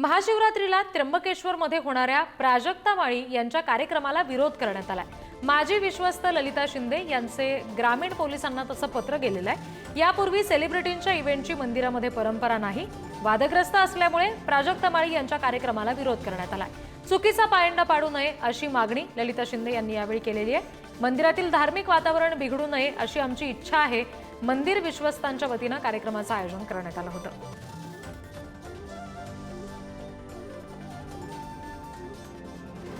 महाशिवरात्रीला त्र्यंबकेश्वरमध्ये होणाऱ्या प्राजक्ता माळी यांच्या कार्यक्रमाला विरोध करण्यात आलाय. माजी विश्वस्त ललिता शिंदे यांचे ग्रामीण पोलिसांना तसं पत्र गेलेलं आहे. यापूर्वी सेलिब्रिटींच्या इव्हेंटची मंदिरामध्ये परंपरा नाही वादग्रस्त असल्यामुळे प्राजक्ता माळी यांच्या कार्यक्रमाला विरोध करण्यात आलाय. चुकीचा पायंडा पाडू नये अशी मागणी ललिता शिंदे यांनी यावेळी केलेली आहे. मंदिरातील धार्मिक वातावरण बिघडू नये अशी आमची इच्छा आहे. मंदिर विश्वस्तांच्या वतीनं कार्यक्रमाचं आयोजन करण्यात आलं होतं.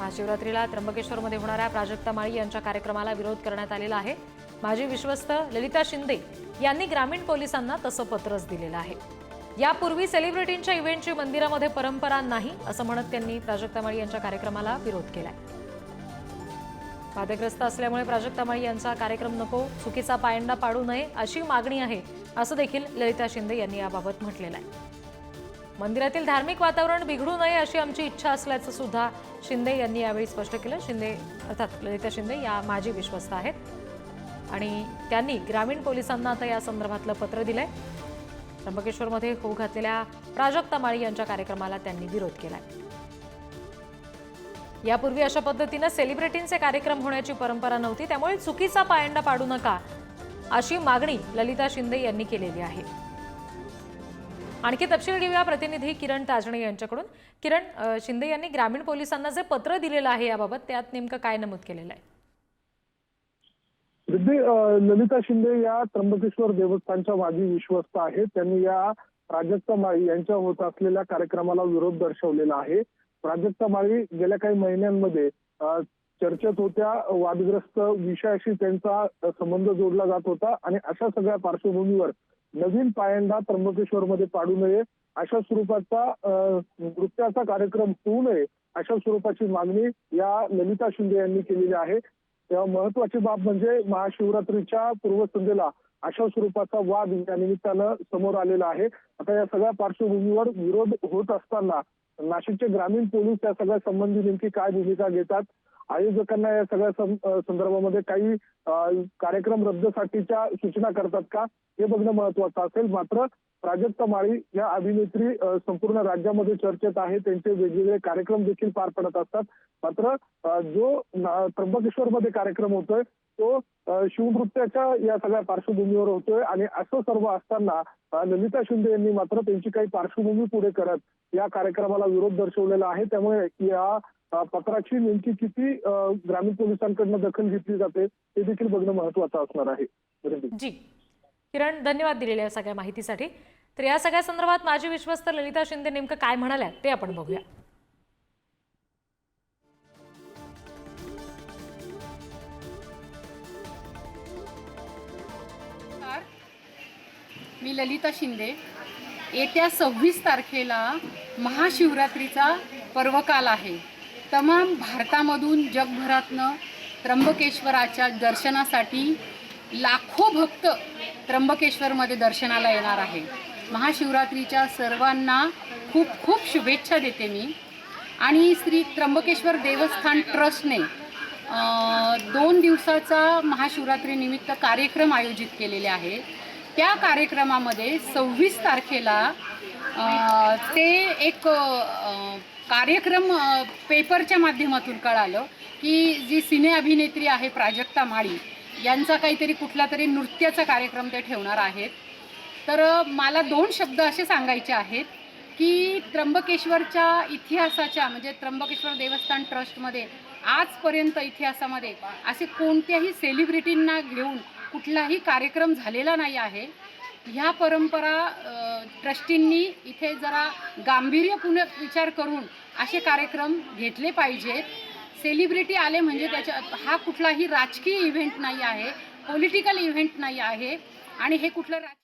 महाशिवरात्रीला त्र्यंबकेश्वरमध्ये होणाऱ्या प्राजक्ता माळी यांच्या कार्यक्रमाला विरोध करण्यात आलेला आहे. माजी विश्वस्त ललिता शिंदे यांनी ग्रामीण पोलिसांना तसं पत्रच दिलेलं आहे. यापूर्वी सेलिब्रिटींच्या इव्हेंटची मंदिरामध्ये परंपरा नाही असं म्हणत त्यांनी प्राजक्ता माळी यांच्या कार्यक्रमाला विरोध केलाय. वादग्रस्त असल्यामुळे प्राजक्ता माळी यांचा कार्यक्रम नको चुकीचा पायंडा पाडू नये अशी मागणी आहे असं देखील ललिता शिंदे यांनी याबाबत म्हटलेलं आहे. मंदिरातील धार्मिक वातावरण बिघडू नये अशी आमची इच्छा असल्याचं सुद्धा शिंदे यांनी यावेळी स्पष्ट केलं. शिंदे अर्थात ललिता शिंदे या माजी विश्वस्त आहेत. आणि त्यांनी ग्रामीण पोलिसांना आता या संदर्भातलं पत्र दिलंय. त्र्यंबकेश्वरमध्ये होऊ घातलेल्या प्राजक्ता माळी यांच्या कार्यक्रमाला त्यांनी विरोध केलाय. यापूर्वी अशा पद्धतीनं सेलिब्रिटींचे कार्यक्रम होण्याची परंपरा नव्हती. त्यामुळे चुकीचा पायंडा पाडू नका अशी मागणी ललिता शिंदे यांनी केलेली आहे. आणखी तपशील घेऊया प्रतिनिधी किरण ताजणे यांच्याकडून. किरण शिंदे यांनी ग्रामीण पोलिसांना जे पत्र दिलेलं आहे याबाबत त्यात नेमकं काय नमूद केलेलं आहे? ललिता शिंदे या त्र्यंबकेश्वर देवस्थानच्या माजी विश्वस्त आहेत. त्यांनी या प्राजक्ता माळी यांच्या होत असलेल्या कार्यक्रमाला विरोध दर्शवलेला आहे. प्राजक्ता माळी गेल्या काही महिन्यांमध्ये चर्चेत होत्या. वादग्रस्त विषयाशी त्यांचा संबंध जोडला जात होता आणि अशा सगळ्या पार्श्वभूमीवर नवीन पायंडा त्र्यंबकेश्वरमध्ये पाडू नये अशा स्वरूपाचा नृत्याचा कार्यक्रम होऊ नये अशा स्वरूपाची मागणी या ललिता शिंदे यांनी केलेली आहे. तेव्हा महत्वाची बाब म्हणजे महाशिवरात्रीच्या पूर्वसंध्येला अशा स्वरूपाचा वाद या निमित्तानं समोर आलेला आहे. आता या सगळ्या पार्श्वभूमीवर विरोध होत असताना नाशिकचे ग्रामीण पोलीस या सगळ्या संबंधी नेमकी काय भूमिका घेतात आयोजकांना या सगळ्या संदर्भामध्ये काही कार्यक्रम रद्दसाठीच्या सूचना करतात का? हे बघणं महत्वाचं असेल. मात्र प्राजक्ता माळी या अभिनेत्री संपूर्ण राज्यामध्ये चर्चेत आहे त्यांचे वेगवेगळे कार्यक्रम देखील पार पडत असतात. मात्र जो त्र्यंबकेश्वर त्र्यंबकेश्वरमध्ये कार्यक्रम होतोय तो शिवनृत्याच्या या सगळ्या पार्श्वभूमीवर होतोय. आणि असं सर्व असताना ललिता शिंदे यांनी मात्र त्यांची काही पार्श्वभूमी पुढे करत या कार्यक्रमाला विरोध दर्शवलेला आहे. त्यामुळे या पत्राची नेमकी किती ग्रामीण पोलिसांकडनं दखल घेतली जाते हे देखील बघणं महत्वाचं असणार आहे. जी. किरण धन्यवाद दिलेल्या या सगळ्या माहितीसाठी. तर या सगळ्या संदर्भात माजी विश्वस्त ललिता शिंदे नेमकं काय म्हणाल्या ते आपण बघूया. नमस्कार. मी ललिता शिंदे. येत्या सव्वीस तारखेला महाशिवरात्रीचा पर्वकाल आहे. तमाम भारतामधून जगभरातनं त्र्यंबकेश्वराच्या दर्शनासाठी लाखो भक्त त्र्यंबकेश्वरमध्ये दर्शनाला येणार आहे. महाशिवरात्रीच्या सर्वांना खूप खूप शुभेच्छा देते मी. आणि श्री त्र्यंबकेश्वर देवस्थान ट्रस्टने दोन दिवसाचा महाशिवरात्रीनिमित्त कार्यक्रम आयोजित केलेले आहे. त्या कार्यक्रमामध्ये सव्वीस तारखेला ते एक कार्यक्रम पेपरच्या माध्यमातून कळालं की जी सिने अभिनेत्री आहे प्राजक्ता माळी यांचा काहीतरी कुठला तरी नृत्याचा कार्यक्रम ते ठेवणार आहेत. तर मला दोन शब्द असे सांगायचे आहेत की त्र्यंबकेश्वरच्या इतिहासाच्या म्हणजे त्र्यंबकेश्वर देवस्थान ट्रस्टमध्ये आजपर्यंत इतिहासामध्ये असे कोणत्याही सेलिब्रिटींना घेऊन कुठलाही कार्यक्रम झालेला नाही आहे. ह्या परंपरा ट्रस्टींनी इथे जरा गांभीर्यपूर्ण विचार करून असे कार्यक्रम घेतले पाहिजेत सेलिब्रिटी आले म्हणजे त्याच्या हा कुठलाही राजकीय इव्हेंट नाही आहे पॉलिटिकल इव्हेंट नाही आहे आणि हे कुठलं राज